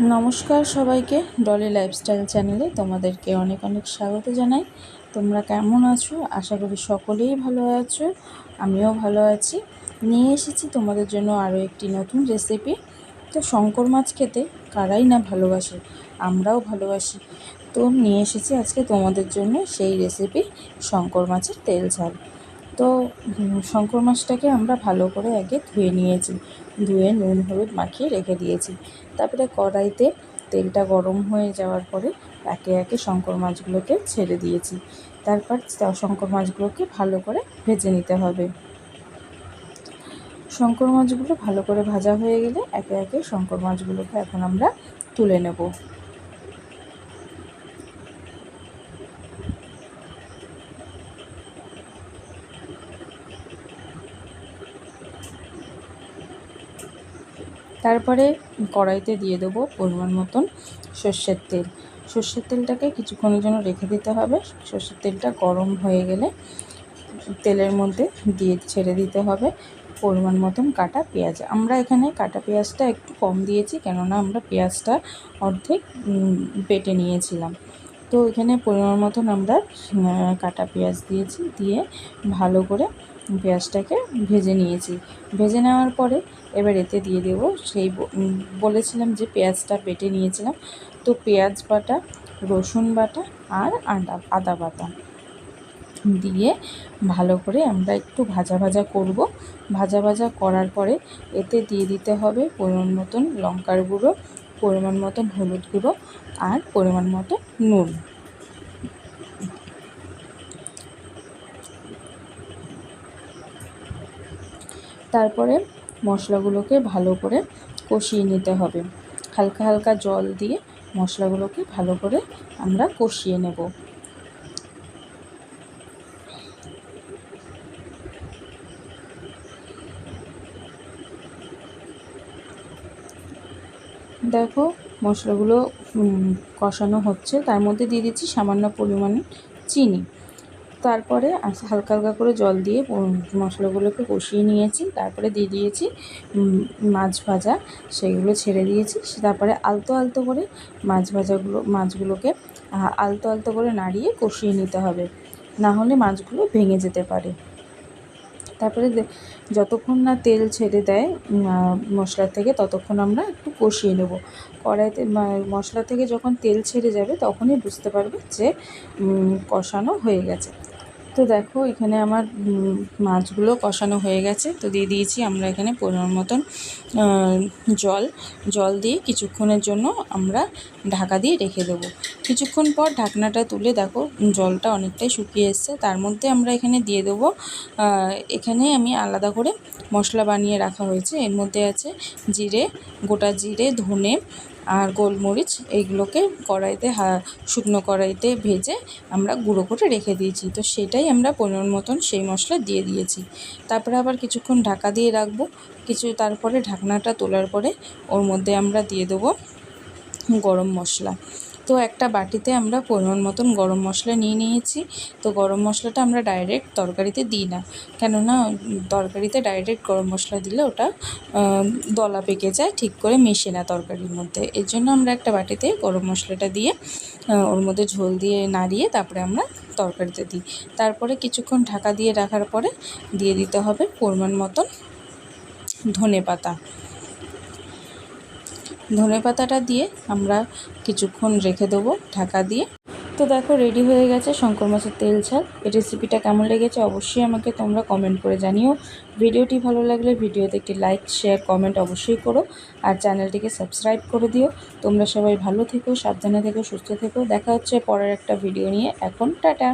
নমস্কার সবাইকে ডলি লাইফস্টাইল চ্যানেলে তোমাদেরকে অনেক অনেক স্বাগত জানাই। তোমরা কেমন আছো? আশা করি সকলেই ভালো আছো, আমিও ভালো আছি। নিয়ে এসেছি তোমাদের জন্য আরও একটি নতুন রেসিপি। তো শঙ্কর মাছ খেতে কারাই না ভালোবাসে? আমরাও ভালোবাসি। তো নিয়ে এসেছি আজকে তোমাদের জন্য সেই রেসিপি, শঙ্কর মাছের তেল ঝাল। তো শঙ্কর মাছটাকে আমরা ভালো করে আগে ধুয়ে নিয়েছি। ধুয়ে নুন, হলুদ মাখিয়ে রেখে দিয়েছি। তারপরে কড়াইতে তেলটা গরম হয়ে যাওয়ার পরে একে একে শঙ্কর মাছগুলোকে ছেড়ে দিয়েছি। তারপর শঙ্কর মাছগুলোকে ভালো করে ভেজে নিতে হবে। শঙ্কর মাছগুলো ভালো করে ভাজা হয়ে গেলে একে একে শঙ্কর মাছগুলোকে এখন আমরা তুলে নেব। তারপরে কড়াইতে দিয়ে দেবো পরিমাণ মতন সর্ষের তেল। সর্ষের তেলটাকে কিছুক্ষণের জন্য রেখে দিতে হবে। সর্ষের তেলটা গরম হয়ে গেলে তেলের মধ্যে দিয়ে ছেড়ে দিতে হবে পরিমাণ মতন কাটা পেঁয়াজ। আমরা এখানে কাটা পেঁয়াজটা একটু কম দিয়েছি কেননা আমরা পেঁয়াজটা অর্ধেক বেটে নিয়েছিলাম। তো এখানে পরিমাণ মতন আমরা কাটা পেঁয়াজ দিয়েছি, দিয়ে ভালো করে পেঁয়াজটাকে ভেজে নিয়েছি। ভেজে নেওয়ার পরে এবার এতে দিয়ে দেবো সেই বলেছিলাম যে পেঁয়াজটা বেটে নিয়েছিলাম। তো পেঁয়াজ বাটা, রসুন বাটা আর আদা আদা বাটা দিয়ে ভালো করে আমরা একটু ভাজা ভাজা করব। ভাজা ভাজা করার পরে এতে দিয়ে দিতে হবে পরিমাণ মতন লঙ্কার গুঁড়ো পরিমাণ মতন হলুদ গুঁড়ো আর পরিমাণ মতো নুন। তারপরে মশলাগুলোকে ভালো করে কষিয়ে নিতে হবে। হালকা হালকা জল দিয়ে মশলাগুলোকে ভালো করে আমরা কষিয়ে নেব। দেখো, মশলাগুলো কষানো হচ্ছে। তার মধ্যে দিয়ে দিচ্ছি সামান্য পরিমাণে চিনি। তারপরে হালকা হালকা করে জল দিয়ে মশলাগুলোকে কষিয়ে নিয়েছি। তারপরে দিয়ে দিয়েছি মাছ ভাজা। সেগুলো ছেড়ে দিয়েছি। তারপরে আলতো আলতো করে মাছ ভাজাগুলো, মাছগুলোকে আলতো আলতো করে নাড়িয়ে কষিয়ে নিতে হবে। না হলে মাছগুলো ভেঙে যেতে পারে। তারপরে যতক্ষণ না তেল ছেড়ে দেয় মশলা থেকে, ততক্ষণ আমরা একটু কষিয়ে নেব। কড়াইতে মশলা থেকে যখন তেল ছেড়ে যাবে, তখনই বুঝতে পারবে যে কষানো হয়ে গেছে। তো দেখো, এখানে আমার মাছগুলো কষানো হয়ে গেছে। তো দিয়ে দিয়েছি আমরা এখানে পরিমাণ মতন জল। জল দিয়ে কিছুক্ষণের জন্য আমরা ঢাকা দিয়ে রেখে দেবো। কিছুক্ষণ পর ঢাকনাটা তুলে দেখো, জলটা অনেকটাই শুকিয়ে এসছে। তার মধ্যে আমরা এখানে দিয়ে দেবো এখানে আমি আলাদা করে মশলা বানিয়ে রাখা হয়েছে। এর মধ্যে আছে জিরে, গোটা জিরে, ধনে আর গোলমরিচ এইগুলোকে কড়াইতে হা, শুকনো কড়াইতে ভেজে আমরা গুঁড়ো করে রেখে দিয়েছি। তো সেটাই আমরা পরিমাণ মতন সেই মশলা দিয়ে দিয়েছি। তারপরে আবার কিছুক্ষণ ঢাকা দিয়ে রাখব। কিছু তারপরে ঢাকনাটা তোলার পরে ওর মধ্যে আমরা দিয়ে দেবো গরম মশলা। তো একটা বাটিতে আমরা পরিমাণ মতন গরম মশলা নিয়ে নিয়েছি। তো গরম মশলাটা আমরা ডাইরেক্ট তরকারিতে দিই না। কেননা, তরকারিতে ডাইরেক্ট গরম মশলা দিলে ওটা দলা পেকে যায়, ঠিক করে মেশে না তরকারির মধ্যে। এর জন্য আমরা একটা বাটিতে গরম মশলাটা দিয়ে ওর মধ্যে ঝোল দিয়ে নাড়িয়ে তারপরে আমরা তরকারিতে দিই। তারপরে কিছুক্ষণ ঢাকা দিয়ে রাখার পরে দিয়ে দিতে হবে পরিমাণ মতন ধনে পাতা ধনে পাতাটা দিয়ে আমরা কিছুক্ষণ রেখে দেবো ঢাকা দিয়ে। তো দেখো রেডি হয়ে গেছে শঙ্কর মাছের তেল ঝাল। এই রেসিপিটা কেমন লেগেছে অবশ্যই আমাকে তোমরা কমেন্ট করে জানিও। ভিডিওটি ভালো লাগলে ভিডিওতে একটি লাইক শেয়ার কমেন্ট অবশ্যই করো। আর চ্যানেলটিকে সাবস্ক্রাইব করে দিও। তোমরা সবাই ভালো থেকো, সাবধানে থেকো, সুস্থ থেকো। দেখা হচ্ছে পরের একটা ভিডিও নিয়ে। এখন টাটা!